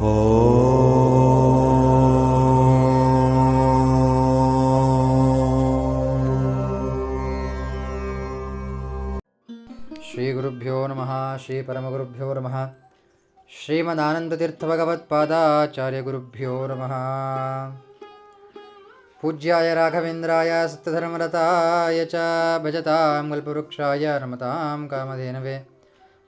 श्रीगुरुभ्यो नमः श्रीपरमगुरुभ्यो नमः श्रीमदानन्दतीर्थभगवत्पादाचार्यगुरुभ्यो नमः। पूज्याय राघवेन्द्राय सत्यधर्मरताय च भजतां कल्पवृक्षाय नमतां कामधेनवे।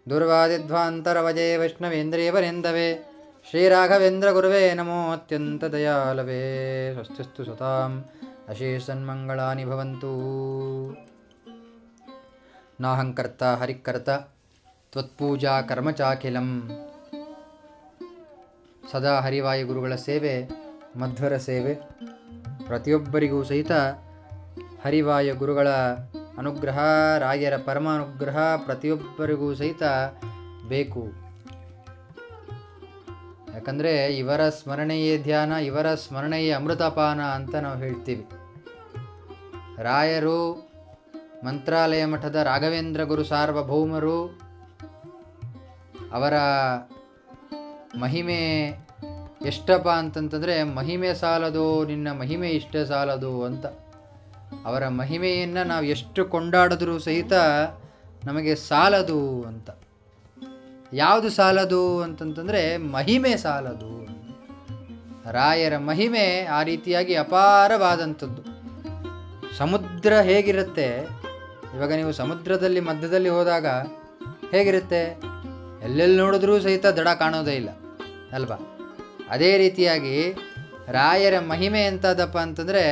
दुर्वादिध्वान्तरवजे वैष्णवेन्द्रियवरेन्दवे ಶ್ರೀರಾಘವೇಂದ್ರಗುರುವೇ ನಮೋ ಅತ್ಯಂತದಯಾಲವೇ ಸ್ವಸ್ತಿಸ್ತು ಸುತಾಂ ಅಶೇಷನ್ಮಂಗಳಾನಿ ಭವಂತು ನಾಹಂಕರ್ತ ಹರಿಕರ್ತ ತ್ವತ್ಪೂಜಾ ಕರ್ಮಚಾಖಿಲಂ ಸದಾ ಹರಿವಾಯು ಗುರುಗಳ ಸೇವೆ, ಮಧ್ವರ ಸೇವೆ, ಪ್ರತಿಯೊಬ್ಬರಿಗೂ ಸಹಿತ ಹರಿವಾಯು ಗುರುಗಳ ಅನುಗ್ರಹ, ರಾಯರ ಪರಮಾನುಗ್ರಹ ಪ್ರತಿಯೊಬ್ಬರಿಗೂ ಸಹಿತ ಬೇಕು. ಯಾಕಂದರೆ ಇವರ ಸ್ಮರಣೆಯೇ ಧ್ಯಾನ, ಇವರ ಸ್ಮರಣೆಯೇ ಅಮೃತಪಾನ ಅಂತ ನಾವು ಹೇಳ್ತೀವಿ. ರಾಯರು, ಮಂತ್ರಾಲಯ ಮಠದ ರಾಘವೇಂದ್ರ ಗುರು ಸಾರ್ವಭೌಮರು, ಅವರ ಮಹಿಮೆ ಎಷ್ಟಪ್ಪ ಅಂತಂತಂದರೆ, ಮಹಿಮೆ ಸಾಲದು, ನಿನ್ನ ಮಹಿಮೆ ಇಷ್ಟೇ ಸಾಲದು ಅಂತ. ಅವರ ಮಹಿಮೆಯನ್ನು ನಾವು ಎಷ್ಟು ಕೊಂಡಾಡಿದ್ರೂ ಸಹಿತ ನಮಗೆ ಸಾಲದು ಅಂತ. ಯಾವುದು ಸಾಲದು ಅಂತಂತಂದರೆ ಮಹಿಮೆ ಸಾಲದು. ರಾಯರ ಮಹಿಮೆ ಆ ರೀತಿಯಾಗಿ ಅಪಾರವಾದಂಥದ್ದು. ಸಮುದ್ರ ಹೇಗಿರುತ್ತೆ? ಇವಾಗ ನೀವು ಸಮುದ್ರದಲ್ಲಿ ಮಧ್ಯದಲ್ಲಿ ಹೋದಾಗ ಹೇಗಿರುತ್ತೆ? ಎಲ್ಲೆಲ್ಲಿ ನೋಡಿದ್ರೂ ಸಹಿತ ದಡ ಕಾಣೋದೇ ಇಲ್ಲ, ಅಲ್ವಾ? ಅದೇ ರೀತಿಯಾಗಿ ರಾಯರ ಮಹಿಮೆ ಎಂಥದಪ್ಪ ಅಂತಂದರೆ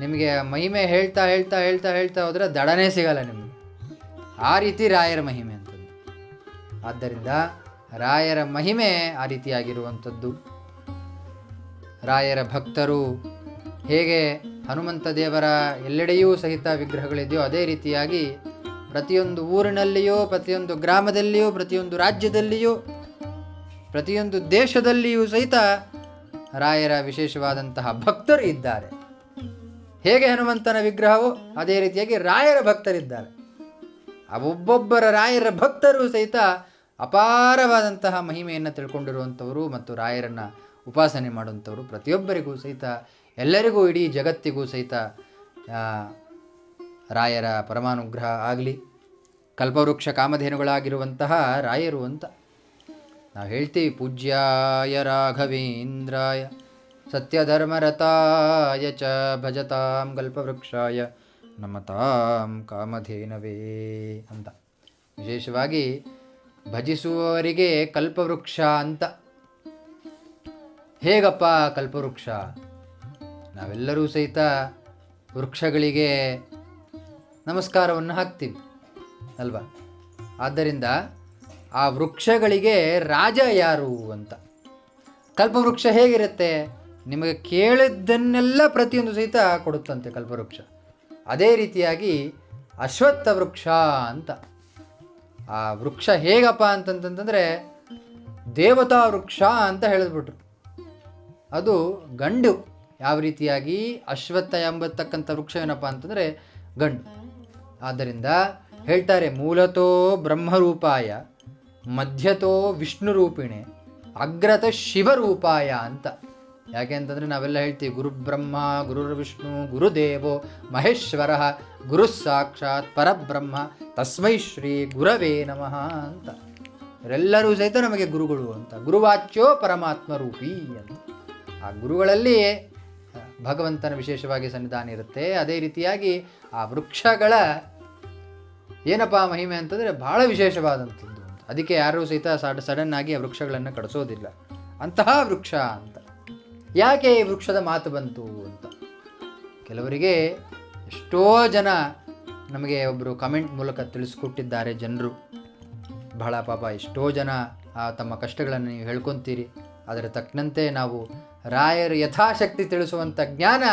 ನಿಮಗೆ ಮಹಿಮೆ ಹೇಳ್ತಾ ಹೇಳ್ತಾ ಹೇಳ್ತಾ ಹೇಳ್ತಾ ಹೋದರೆ ದಡನೇ ಸಿಗಲ್ಲ ನಿಮಗೆ. ಆ ರೀತಿ ರಾಯರ ಮಹಿಮೆ. ಆದ್ದರಿಂದ ರಾಯರ ಮಹಿಮೆ ಆ ರೀತಿಯಾಗಿರುವಂಥದ್ದು. ರಾಯರ ಭಕ್ತರು ಹೇಗೆ ಹನುಮಂತ ದೇವರ ಎಲ್ಲೆಡೆಯೂ ಸಹಿತ ವಿಗ್ರಹಗಳಿದೆಯೋ ಅದೇ ರೀತಿಯಾಗಿ ಪ್ರತಿಯೊಂದು ಊರಿನಲ್ಲಿಯೋ, ಪ್ರತಿಯೊಂದು ಗ್ರಾಮದಲ್ಲಿಯೂ, ಪ್ರತಿಯೊಂದು ರಾಜ್ಯದಲ್ಲಿಯೋ, ಪ್ರತಿಯೊಂದು ದೇಶದಲ್ಲಿಯೂ ಸಹಿತ ರಾಯರ ವಿಶೇಷವಾದಂತಹ ಭಕ್ತರು ಇದ್ದಾರೆ. ಹೇಗೆ ಹನುಮಂತನ ವಿಗ್ರಹವೋ ಅದೇ ರೀತಿಯಾಗಿ ರಾಯರ ಭಕ್ತರಿದ್ದಾರೆ. ಆ ಒಬ್ಬೊಬ್ಬರ ರಾಯರ ಭಕ್ತರು ಸಹಿತ ಅಪಾರವಾದಂತಹ ಮಹಿಮೆಯನ್ನು ತಿಳ್ಕೊಂಡಿರುವಂಥವರು ಮತ್ತು ರಾಯರನ್ನು ಉಪಾಸನೆ ಮಾಡುವಂಥವರು ಪ್ರತಿಯೊಬ್ಬರಿಗೂ ಸಹಿತ, ಎಲ್ಲರಿಗೂ ಇಡೀ ಜಗತ್ತಿಗೂ ಸಹಿತ ರಾಯರ ಪರಮಾನುಗ್ರಹ ಆಗಲಿ. ಕಲ್ಪವೃಕ್ಷ ಕಾಮಧೇನುಗಳಾಗಿರುವಂತಹ ರಾಯರು ಅಂತ ನಾವು ಹೇಳ್ತೀವಿ, ಪೂಜ್ಯಾಯ ರಾಘವೇಂದ್ರಾಯ, ಸತ್ಯಧರ್ಮರತಾಯ ಚ ಭಜತಾಂ ಕಲ್ಪವೃಕ್ಷಾಯ ನಮತಾಂ ಕಾಮಧೇನವೇ ಅಂತ. ವಿಶೇಷವಾಗಿ ಭಜಿಸುವವರಿಗೆ ಕಲ್ಪವೃಕ್ಷ ಅಂತ. ಹೇಗಪ್ಪ ಕಲ್ಪವೃಕ್ಷ? ನಾವೆಲ್ಲರೂ ಸಹಿತ ವೃಕ್ಷಗಳಿಗೆ ನಮಸ್ಕಾರವನ್ನು ಹಾಕ್ತೀವಿ, ಅಲ್ವಾ? ಆದ್ದರಿಂದ ಆ ವೃಕ್ಷಗಳಿಗೆ ರಾಜ ಯಾರು ಅಂತ. ಕಲ್ಪವೃಕ್ಷ ಹೇಗಿರುತ್ತೆ? ನಿಮಗೆ ಕೇಳಿದ್ದನ್ನೆಲ್ಲ ಪ್ರತಿಯೊಂದು ಸಹಿತ ಕೊಡುತ್ತಂತೆ ಕಲ್ಪವೃಕ್ಷ. ಅದೇ ರೀತಿಯಾಗಿ ಅಶ್ವತ್ಥ ವೃಕ್ಷ ಅಂತ. ಆ ವೃಕ್ಷ ಹೇಗಪ್ಪ ಅಂತಂತಂತಂದರೆ ದೇವತಾ ವೃಕ್ಷ ಅಂತ ಹೇಳಿದ್ಬಿಟ್ರು. ಅದು ಗಂಡು. ಯಾವ ರೀತಿಯಾಗಿ? ಅಶ್ವತ್ಥ ಎಂಬತಕ್ಕಂಥ ವೃಕ್ಷ ಏನಪ್ಪ ಅಂತಂದರೆ ಗಂಡು. ಆದ್ದರಿಂದ ಹೇಳ್ತಾರೆ, ಮೂಲತೋ ಬ್ರಹ್ಮರೂಪಾಯ, ಮಧ್ಯತೋ ವಿಷ್ಣು ರೂಪಿಣೆ ಅಗ್ರತ ಶಿವರೂಪಾಯ ಅಂತ. ಯಾಕೆ ಅಂತಂದರೆ ನಾವೆಲ್ಲ ಹೇಳ್ತೀವಿ, ಗುರು ಬ್ರಹ್ಮ, ಗುರು ವಿಷ್ಣು ಗುರುದೇವೋ ಮಹೇಶ್ವರ, ಗುರು ಸಾಕ್ಷಾತ್ ಪರಬ್ರಹ್ಮ, ತಸ್ಮೈ ಶ್ರೀ ಗುರವೇ ನಮಃ ಅಂತ. ಇವರೆಲ್ಲರೂ ಸಹಿತ ನಮಗೆ ಗುರುಗಳು ಅಂತ. ಗುರುವಾಚ್ಯೋ ಪರಮಾತ್ಮ ರೂಪಿ ಅಂತ. ಆ ಗುರುಗಳಲ್ಲಿ ಭಗವಂತನ ವಿಶೇಷವಾಗಿ ಸನ್ನಿಧಾನ ಇರುತ್ತೆ. ಅದೇ ರೀತಿಯಾಗಿ ಆ ವೃಕ್ಷಗಳ ಏನಪ್ಪ ಮಹಿಮೆ ಅಂತಂದರೆ ಭಾಳ ವಿಶೇಷವಾದಂಥದ್ದು ಅದಕ್ಕೆ ಯಾರೂ ಸಹಿತ ಸಡ್ ಸಡನ್ ಆಗಿ ಆ ವೃಕ್ಷಗಳನ್ನು ಕಡಿಸೋದಿಲ್ಲ. ಅಂತಹ ವೃಕ್ಷ ಅಂತ. ಯಾಕೆ ಈ ವೃಕ್ಷದ ಮಾತು ಬಂತು ಅಂತ? ಕೆಲವರಿಗೆ ಎಷ್ಟೋ ಜನ ನಮಗೆ ಒಬ್ಬರು ಕಮೆಂಟ್ ಮೂಲಕ ತಿಳಿಸ್ಕೊಟ್ಟಿದ್ದಾರೆ ಜನರು. ಬಹಳ ಪಾಪ ಎಷ್ಟೋ ಜನ ತಮ್ಮ ಕಷ್ಟಗಳನ್ನು ನೀವು ಹೇಳ್ಕೊತೀರಿ. ಅದರ ತಕ್ಕಂತೆ ನಾವು ರಾಯರು ಯಥಾಶಕ್ತಿ ತಿಳಿಸುವಂಥ ಜ್ಞಾನ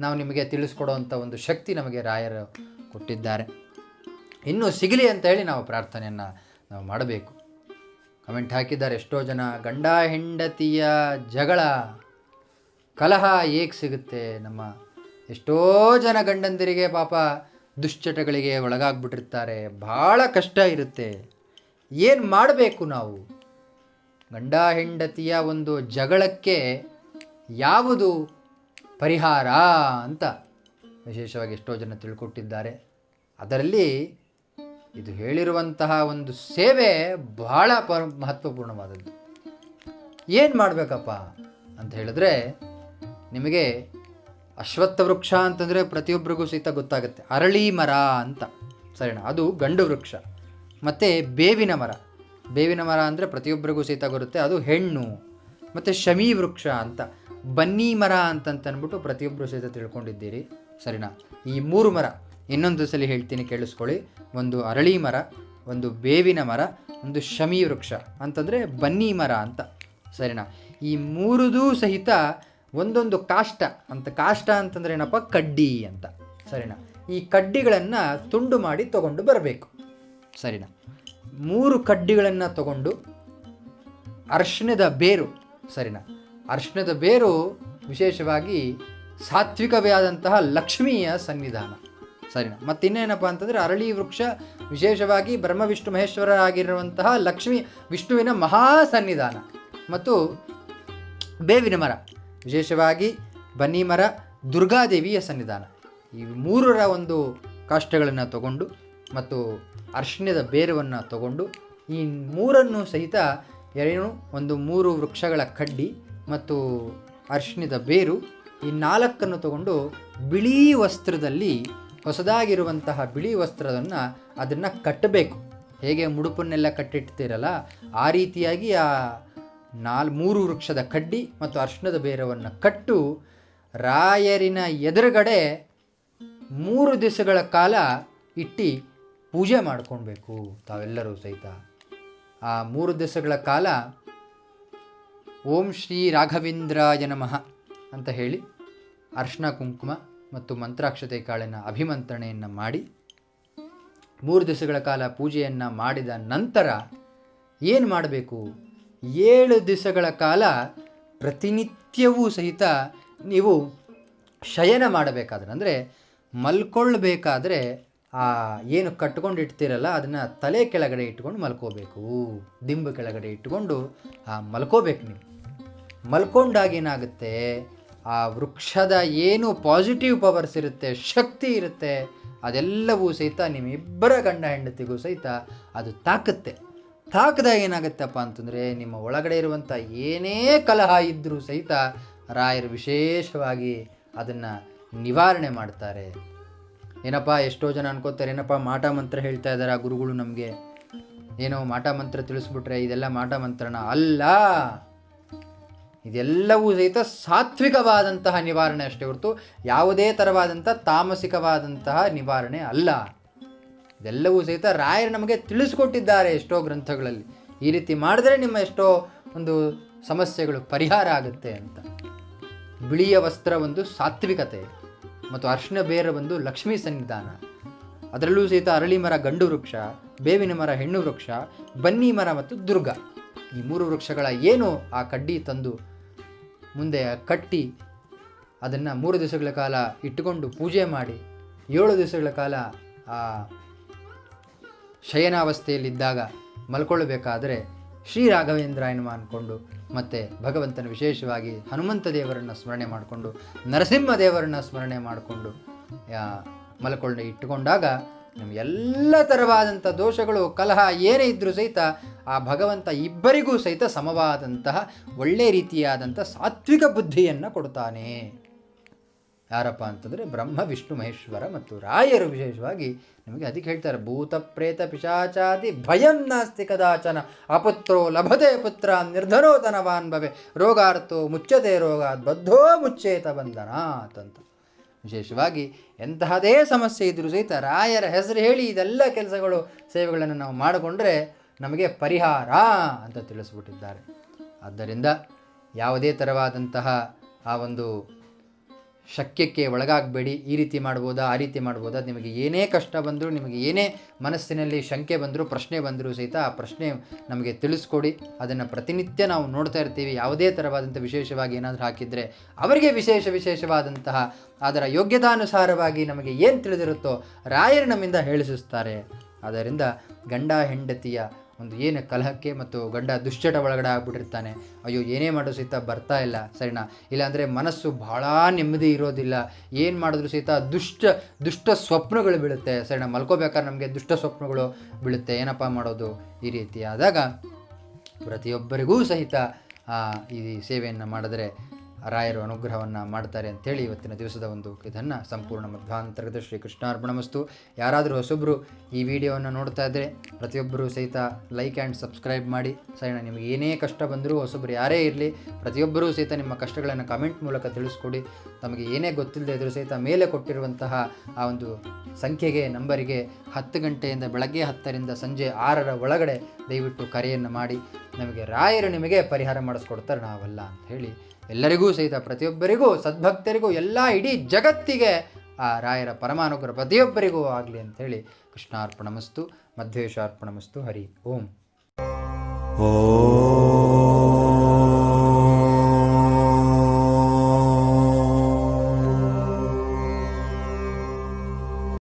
ನಾವು ನಿಮಗೆ ತಿಳಿಸ್ಕೊಡುವಂಥ ಒಂದು ಶಕ್ತಿ ನಮಗೆ ರಾಯರು ಕೊಟ್ಟಿದ್ದಾರೆ. ಇನ್ನೂ ಸಿಗಲಿ ಅಂತ ಹೇಳಿ ನಾವು ಪ್ರಾರ್ಥನೆಯನ್ನು ನಾವು ಮಾಡಬೇಕು. ಕಮೆಂಟ್ ಹಾಕಿದ್ದಾರೆ, ಎಷ್ಟೋ ಜನ ಗಂಡ ಹೆಂಡತಿಯ ಜಗಳ ಕಲಹ ಏಕೆ ಸಿಗುತ್ತೆ? ನಮ್ಮ ಎಷ್ಟೋ ಜನ ಗಂಡಂದಿರಿಗೆ ಪಾಪ ದುಶ್ಚಟಗಳಿಗೆ ಒಳಗಾಗ್ಬಿಟ್ಟಿರ್ತಾರೆ. ಭಾಳ ಕಷ್ಟ ಇರುತ್ತೆ. ಏನು ಮಾಡಬೇಕು ನಾವು? ಗಂಡ ಹೆಂಡತಿಯ ಒಂದು ಜಗಳಕ್ಕೆ ಯಾವುದು ಪರಿಹಾರ ಅಂತ ವಿಶೇಷವಾಗಿ ಎಷ್ಟೋ ಜನ ತಿಳ್ಕೊಟ್ಟಿದ್ದಾರೆ. ಅದರಲ್ಲಿ ಇದು ಹೇಳಿರುವಂತಹ ಒಂದು ಸೇವೆ ಬಹಳ ಪ, ಮಹತ್ವಪೂರ್ಣವಾದದ್ದು. ಏನು ಮಾಡಬೇಕಪ್ಪ ಅಂತ ಹೇಳಿದ್ರೆ ನಿಮಗೆ ಅಶ್ವತ್ಥ ವೃಕ್ಷ ಅಂತಂದರೆ ಪ್ರತಿಯೊಬ್ಬರಿಗೂ ಸಹಿತ ಗೊತ್ತಾಗುತ್ತೆ. ಅರಳಿ ಮರ ಅಂತ. ಸರಿನಾ? ಅದು ಗಂಡು ವೃಕ್ಷ. ಮತ್ತು ಬೇವಿನ ಮರ. ಬೇವಿನ ಮರ ಅಂದರೆ ಪ್ರತಿಯೊಬ್ಬರಿಗೂ ಸಹಿತ ಬರುತ್ತೆ ಅದು ಹೆಣ್ಣು. ಮತ್ತು ಶಮಿ ವೃಕ್ಷ ಅಂತ. ಬನ್ನಿ ಮರ ಅಂತಂತನ್ಬಿಟ್ಟು ಪ್ರತಿಯೊಬ್ಬರು ಸಹಿತ ತಿಳ್ಕೊಂಡಿದ್ದೀರಿ. ಸರಿನಾ? ಈ ಮೂರು ಮರ. ಇನ್ನೊಂದು ಸಲ ಹೇಳ್ತೀನಿ ಕೇಳಿಸ್ಕೊಳ್ಳಿ. ಒಂದು ಅರಳಿ ಮರ, ಒಂದು ಬೇವಿನ ಮರ, ಒಂದು ಶಮಿ ವೃಕ್ಷ. ಅಂತಂದರೆ ಬನ್ನಿ ಮರ ಅಂತ. ಸರಿನಾ? ಈ ಮೂರುದೂ ಸಹಿತ ಒಂದೊಂದು ಕಾಷ್ಟ, ಅಂತ ಕಾಷ್ಟ ಅಂತಂದ್ರೆ ಏನಪ್ಪ? ಕಡ್ಡಿ ಅಂತ. ಸರಿನಾ? ಈ ಕಡ್ಡಿಗಳನ್ನು ತುಂಡು ಮಾಡಿ ತಗೊಂಡು ಬರಬೇಕು. ಸರಿನಾ? ಮೂರು ಕಡ್ಡಿಗಳನ್ನು ತಗೊಂಡು ಅರ್ಶಿಣದ ಬೇರು, ಸರಿನಾ? ಅರ್ಶಿಣದ ಬೇರು ವಿಶೇಷವಾಗಿ ಸಾತ್ವಿಕವೇ ಆದಂತಹ ಲಕ್ಷ್ಮಿಯ ಸನ್ನಿಧಾನ. ಸರಿನಾ? ಮತ್ತಿನ್ನೇನಪ್ಪ ಅಂತಂದರೆ ಅರಳಿ ವೃಕ್ಷ ವಿಶೇಷವಾಗಿ ಬ್ರಹ್ಮ ವಿಷ್ಣು ಮಹೇಶ್ವರರಾಗಿರುವಂತಹ ಲಕ್ಷ್ಮಿ ವಿಷ್ಣುವಿನ ಮಹಾ ಸನ್ನಿಧಾನ. ಮತ್ತು ಬೇವಿನ ಮರ. ವಿಶೇಷವಾಗಿ ಬನ್ನಿಮರ ದುರ್ಗಾದೇವಿಯ ಸನ್ನಿಧಾನ. ಈ ಮೂರರ ಒಂದು ಕಾಷ್ಟಗಳನ್ನು ತಗೊಂಡು ಮತ್ತು ಅರ್ಶಿಣದ ಬೇರವನ್ನು ತಗೊಂಡು ಈ ಮೂರನ್ನು ಸಹಿತ ಏನು ಒಂದು ಮೂರು ವೃಕ್ಷಗಳ ಕಡ್ಡಿ ಮತ್ತು ಅರ್ಶಿಣದ ಬೇರು ಈ ನಾಲ್ಕನ್ನು ತಗೊಂಡು ಬಿಳಿ ವಸ್ತ್ರದಲ್ಲಿ ಹೊಸದಾಗಿರುವಂತಹ ಬಿಳಿ ವಸ್ತ್ರವನ್ನು ಅದನ್ನು ಕಟ್ಟಬೇಕು. ಹೇಗೆ ಮುಡುಪನ್ನೆಲ್ಲ ಕಟ್ಟಿಡ್ತೀರಲ್ಲ ಆ ರೀತಿಯಾಗಿ ಆ ನಾಲ್ ಮೂರು ವೃಕ್ಷದ ಕಡ್ಡಿ ಮತ್ತು ಅರ್ಶಿಣದ ಬೇರವನ್ನು ಕಟ್ಟು ರಾಯರಿನ ಎದುರುಗಡೆ ಮೂರು ದಿವಸಗಳ ಕಾಲ ಇಟ್ಟು ಪೂಜೆ ಮಾಡ್ಕೊಳ್ಬೇಕು ತಾವೆಲ್ಲರೂ ಸಹಿತ. ಆ ಮೂರು ದಿವಸಗಳ ಕಾಲ ಓಂ ಶ್ರೀ ರಾಘವೇಂದ್ರಾಯ ನಮಃ ಅಂತ ಹೇಳಿ ಅರ್ಶಿನ ಕುಂಕುಮ ಮತ್ತು ಮಂತ್ರಾಕ್ಷತೆ ಕಾಳಿನ ಅಭಿಮಂತ್ರಣೆಯನ್ನು ಮಾಡಿ ಮೂರು ದಿವಸಗಳ ಕಾಲ ಪೂಜೆಯನ್ನು ಮಾಡಿದ ನಂತರ ಏನು ಮಾಡಬೇಕು? ಏಳು ದಿವಸಗಳ ಕಾಲ ಪ್ರತಿನಿತ್ಯವೂ ಸಹಿತ ನೀವು ಶಯನ ಮಾಡಬೇಕಾದ್ರೆ, ಅಂದರೆ ಮಲ್ಕೊಳ್ಬೇಕಾದ್ರೆ ಆ ಏನು ಕಟ್ಕೊಂಡು ಇಡ್ತೀರಲ್ಲ, ಅದನ್ನು ತಲೆ ಕೆಳಗಡೆ ಇಟ್ಕೊಂಡು ಮಲ್ಕೋಬೇಕು. ದಿಂಬು ಕೆಳಗಡೆ ಇಟ್ಕೊಂಡು, ಆ, ಮಲ್ಕೋಬೇಕು ನೀವು. ಮಲ್ಕೊಂಡಾಗ ಏನಾಗುತ್ತೆ? ಆ ವೃಕ್ಷದ ಏನು ಪಾಸಿಟಿವ್ ಪವರ್ಸ್ ಇರುತ್ತೆ, ಶಕ್ತಿ ಇರುತ್ತೆ, ಅದೆಲ್ಲವೂ ಸಹಿತ ನಿಮ್ಮಿಬ್ಬರ ಗಂಡ ಹೆಂಡತಿಗೂ ಸಹಿತ ಅದು ತಾಕುತ್ತೆ. ತಾಕದಾಗ ಏನಾಗುತ್ತಪ್ಪ ಅಂತಂದರೆ ನಿಮ್ಮ ಒಳಗಡೆ ಇರುವಂಥ ಏನೇ ಕಲಹ ಇದ್ದರೂ ಸಹಿತ ರಾಯರು ವಿಶೇಷವಾಗಿ ಅದನ್ನು ನಿವಾರಣೆ ಮಾಡ್ತಾರೆ. ಏನಪ್ಪ, ಎಷ್ಟೋ ಜನ ಅನ್ಕೋತಾರೆ, ಏನಪ್ಪ, ಮಾಟ ಮಂತ್ರ ಹೇಳ್ತಾ ಇದ್ದಾರೆ ಆ ಗುರುಗಳು ನಮಗೆ. ಏನೋ ಮಾಟ ಮಂತ್ರ ತಿಳಿಸ್ಬಿಟ್ರೆ ಇದೆಲ್ಲ ಮಾಟ ಮಂತ್ರನ ಅಲ್ಲ. ಇದೆಲ್ಲವೂ ಸಹಿತ ಸಾತ್ವಿಕವಾದಂತಹ ನಿವಾರಣೆ ಅಷ್ಟೇ ಹೊರತು ಯಾವುದೇ ಥರವಾದಂಥ ತಾಮಸಿಕವಾದಂತಹ ನಿವಾರಣೆ ಅಲ್ಲ. ಇದೆಲ್ಲವೂ ಸಹಿತ ರಾಯರು ನಮಗೆ ತಿಳಿಸ್ಕೊಟ್ಟಿದ್ದಾರೆ ಎಷ್ಟೋ ಗ್ರಂಥಗಳಲ್ಲಿ. ಈ ರೀತಿ ಮಾಡಿದ್ರೆ ನಿಮ್ಮ ಎಷ್ಟೋ ಒಂದು ಸಮಸ್ಯೆಗಳು ಪರಿಹಾರ ಆಗುತ್ತೆ ಅಂತ. ಬಿಳಿಯ ವಸ್ತ್ರ ಒಂದು ಸಾತ್ವಿಕತೆ ಮತ್ತು ಅರ್ಶಿನ ಬೇರ ಒಂದು ಲಕ್ಷ್ಮೀ ಸನ್ನಿಧಾನ. ಅದರಲ್ಲೂ ಸಹಿತ ಅರಳಿ ಮರ, ಗಂಡು ವೃಕ್ಷ, ಬೇವಿನ ಮರ, ಹೆಣ್ಣು ವೃಕ್ಷ, ಬನ್ನಿ ಮರ ಮತ್ತು ದುರ್ಗ. ಈ ಮೂರು ವೃಕ್ಷಗಳ ಏನು ಆ ಕಡ್ಡಿ ತಂದು ಮುಂದೆ ಕಟ್ಟಿ ಅದನ್ನು ಮೂರು ದಿವಸಗಳ ಕಾಲ ಇಟ್ಟುಕೊಂಡು ಪೂಜೆ ಮಾಡಿ, ಏಳು ದಿವಸಗಳ ಕಾಲ ಆ ಶಯನಾವಸ್ಥೆಯಲ್ಲಿದ್ದಾಗ ಮಲ್ಕೊಳ್ಳಬೇಕಾದರೆ ಶ್ರೀ ರಾಘವೇಂದ್ರ ಎನ್ನುವ ಅಂದ್ಕೊಂಡು ಮತ್ತು ಭಗವಂತನ ವಿಶೇಷವಾಗಿ ಹನುಮಂತ ದೇವರನ್ನು ಸ್ಮರಣೆ ಮಾಡಿಕೊಂಡು, ನರಸಿಂಹ ದೇವರನ್ನು ಸ್ಮರಣೆ ಮಾಡಿಕೊಂಡು ಮಲ್ಕೊಂಡು ಇಟ್ಟುಕೊಂಡಾಗ ನಮ್ಮ ಎಲ್ಲ ಥರವಾದಂಥ ದೋಷಗಳು, ಕಲಹ ಏನೇ ಇದ್ದರೂ ಸಹಿತ ಆ ಭಗವಂತ ಇಬ್ಬರಿಗೂ ಸಹಿತ ಸಮವಾದಂತಹ ಒಳ್ಳೆಯ ರೀತಿಯಾದಂಥ ಸಾತ್ವಿಕ ಬುದ್ಧಿಯನ್ನು ಕೊಡ್ತಾನೆ. ಯಾರಪ್ಪ ಅಂತಂದರೆ ಬ್ರಹ್ಮ, ವಿಷ್ಣು, ಮಹೇಶ್ವರ ಮತ್ತು ರಾಯರು ವಿಶೇಷವಾಗಿ ನಿಮಗೆ ಅದಕ್ಕೆ ಹೇಳ್ತಾರೆ. ಭೂತ, ಪ್ರೇತ, ಪಿಶಾಚಾದಿ, ಭಯಂ ನಾಸ್ತಿ ಕದಾಚನ, ಅಪುತ್ರೋ ಲಭತೆ ಪುತ್ರ ನಿರ್ಧರೋತನವಾನ್ ಭವೆ, ರೋಗಾರ್ಥೋ ಮುಚ್ಚದೆ ರೋಗಾತ್ ಬದ್ಧೋ ಮುಚ್ಚೇತ ಬಂಧನ ಅಂತ. ವಿಶೇಷವಾಗಿ ಎಂತಹದೇ ಸಮಸ್ಯೆ ಇದ್ದರೂ ಸಹಿತ ರಾಯರ ಹೆಸರು ಹೇಳಿ ಇದೆಲ್ಲ ಕೆಲಸಗಳು, ಸೇವೆಗಳನ್ನು ನಾವು ಮಾಡಿಕೊಂಡ್ರೆ ನಮಗೆ ಪರಿಹಾರ ಅಂತ ತಿಳಿಸ್ಬಿಟ್ಟಿದ್ದಾರೆ. ಆದ್ದರಿಂದ ಯಾವುದೇ ಥರವಾದಂತಹ ಆ ಒಂದು ಶಕ್ಯಕ್ಕೆ ಒಳಗಾಗಬೇಡಿ, ಈ ರೀತಿ ಮಾಡ್ಬೋದಾ, ಆ ರೀತಿ ಮಾಡ್ಬೋದಾ, ನಿಮಗೆ ಏನೇ ಕಷ್ಟ ಬಂದರೂ, ನಿಮಗೆ ಏನೇ ಮನಸ್ಸಿನಲ್ಲಿ ಶಂಕೆ ಬಂದರೂ, ಪ್ರಶ್ನೆ ಬಂದರೂ ಸಹಿತ ಆ ಪ್ರಶ್ನೆ ನಮಗೆ ತಿಳಿಸ್ಕೊಡಿ. ಅದನ್ನು ಪ್ರತಿನಿತ್ಯ ನಾವು ನೋಡ್ತಾ ಇರ್ತೀವಿ. ಯಾವುದೇ ಥರವಾದಂಥ ವಿಶೇಷವಾಗಿ ಏನಾದರೂ ಹಾಕಿದರೆ ಅವರಿಗೆ ವಿಶೇಷ ವಿಶೇಷವಾದಂತಹ ಅದರ ಯೋಗ್ಯತಾನುಸಾರವಾಗಿ ನಮಗೆ ಏನು ತಿಳಿದಿರುತ್ತೋ ರಾಯರು ನಮ್ಮಿಂದ ಹೇಳಿಸುತ್ತಾರೆ. ಆದ್ದರಿಂದ ಗಂಡ ಹೆಂಡತಿಯ ಒಂದು ಏನು ಕಲಹಕ್ಕೆ ಮತ್ತು ಗಂಡ ದುಶ್ಚಟ ಒಳಗಡೆ ಆಗ್ಬಿಟ್ಟಿರ್ತಾನೆ, ಅಯ್ಯೋ, ಏನೇ ಮಾಡೋ ಸಹಿತ ಬರ್ತಾ ಇಲ್ಲ, ಸರಿನಾ? ಇಲ್ಲಾಂದರೆ ಮನಸ್ಸು ಭಾಳ ನೆಮ್ಮದಿ ಇರೋದಿಲ್ಲ. ಏನು ಮಾಡಿದ್ರು ಸಹಿತ ದುಷ್ಟ ದುಷ್ಟ ಸ್ವಪ್ನಗಳು ಬೀಳುತ್ತೆ, ಸರಿನಾ? ಮಲ್ಕೋಬೇಕಾದ್ರೆ ನಮಗೆ ದುಷ್ಟ ಸ್ವಪ್ನಗಳು ಬೀಳುತ್ತೆ. ಏನಪ್ಪ ಮಾಡೋದು? ಈ ರೀತಿ ಆದಾಗ ಪ್ರತಿಯೊಬ್ಬರಿಗೂ ಸಹಿತ ಈ ಸೇವೆಯನ್ನು ಮಾಡಿದ್ರೆ ರಾಯರು ಅನುಗ್ರಹವನ್ನು ಮಾಡ್ತಾರೆ ಅಂತೇಳಿ ಇವತ್ತಿನ ದಿವಸದ ಒಂದು ಇದನ್ನು ಸಂಪೂರ್ಣ ಮಧ್ವಾಂತರ್ಗತ ಶ್ರೀ ಕೃಷ್ಣಾರ್ಪಣಮಸ್ತು ಯಾರಾದರೂ ಹೊಸೊಬ್ಬರು ಈ ವಿಡಿಯೋವನ್ನು ನೋಡ್ತಾ ಇದ್ದರೆ ಪ್ರತಿಯೊಬ್ಬರು ಸಹಿತ ಲೈಕ್ ಆ್ಯಂಡ್ ಸಬ್ಸ್ಕ್ರೈಬ್ ಮಾಡಿ. ಸರಿನಾ, ನಿಮಗೆ ಏನೇ ಕಷ್ಟ ಬಂದರೂ ಹೊಸೊಬ್ಬರು ಯಾರೇ ಇರಲಿ, ಪ್ರತಿಯೊಬ್ಬರೂ ಸಹಿತ ನಿಮ್ಮ ಕಷ್ಟಗಳನ್ನು ಕಮೆಂಟ್ ಮೂಲಕ ತಿಳಿಸ್ಕೊಡಿ. ತಮಗೆ ಏನೇ ಗೊತ್ತಿಲ್ಲದೆ ಇದ್ರೂ ಸಹಿತ ಮೇಲೆ ಕೊಟ್ಟಿರುವಂತಹ ಆ ಒಂದು ಸಂಖ್ಯೆಗೆ, ನಂಬರಿಗೆ ಹತ್ತು ಗಂಟೆಯಿಂದ ಬೆಳಗ್ಗೆ ಹತ್ತರಿಂದ ಸಂಜೆ ಆರರ ಒಳಗಡೆ ದಯವಿಟ್ಟು ಕರೆಯನ್ನು ಮಾಡಿ. ನಮಗೆ ರಾಯರು ನಿಮಗೆ ಪರಿಹಾರ ಮಾಡಿಸ್ಕೊಡ್ತಾರೆ, ನಾವಲ್ಲ ಅಂತ ಹೇಳಿ ಎಲ್ಲರಿಗೂ ಸಹಿತ, ಪ್ರತಿಯೊಬ್ಬರಿಗೂ, ಸದ್ಭಕ್ತರಿಗೂ, ಎಲ್ಲ ಇಡೀ ಜಗತ್ತಿಗೆ ಆ ರಾಯರ ಪರಮಾನುಗ್ರಹ ಪ್ರತಿಯೊಬ್ಬರಿಗೂ ಆಗಲಿ ಅಂಥೇಳಿ ಕೃಷ್ಣಾರ್ಪಣಮಸ್ತು ಮಧ್ವೇಶಾರ್ಪಣಮಸ್ತು ಹರಿ ಓಂ. ॐ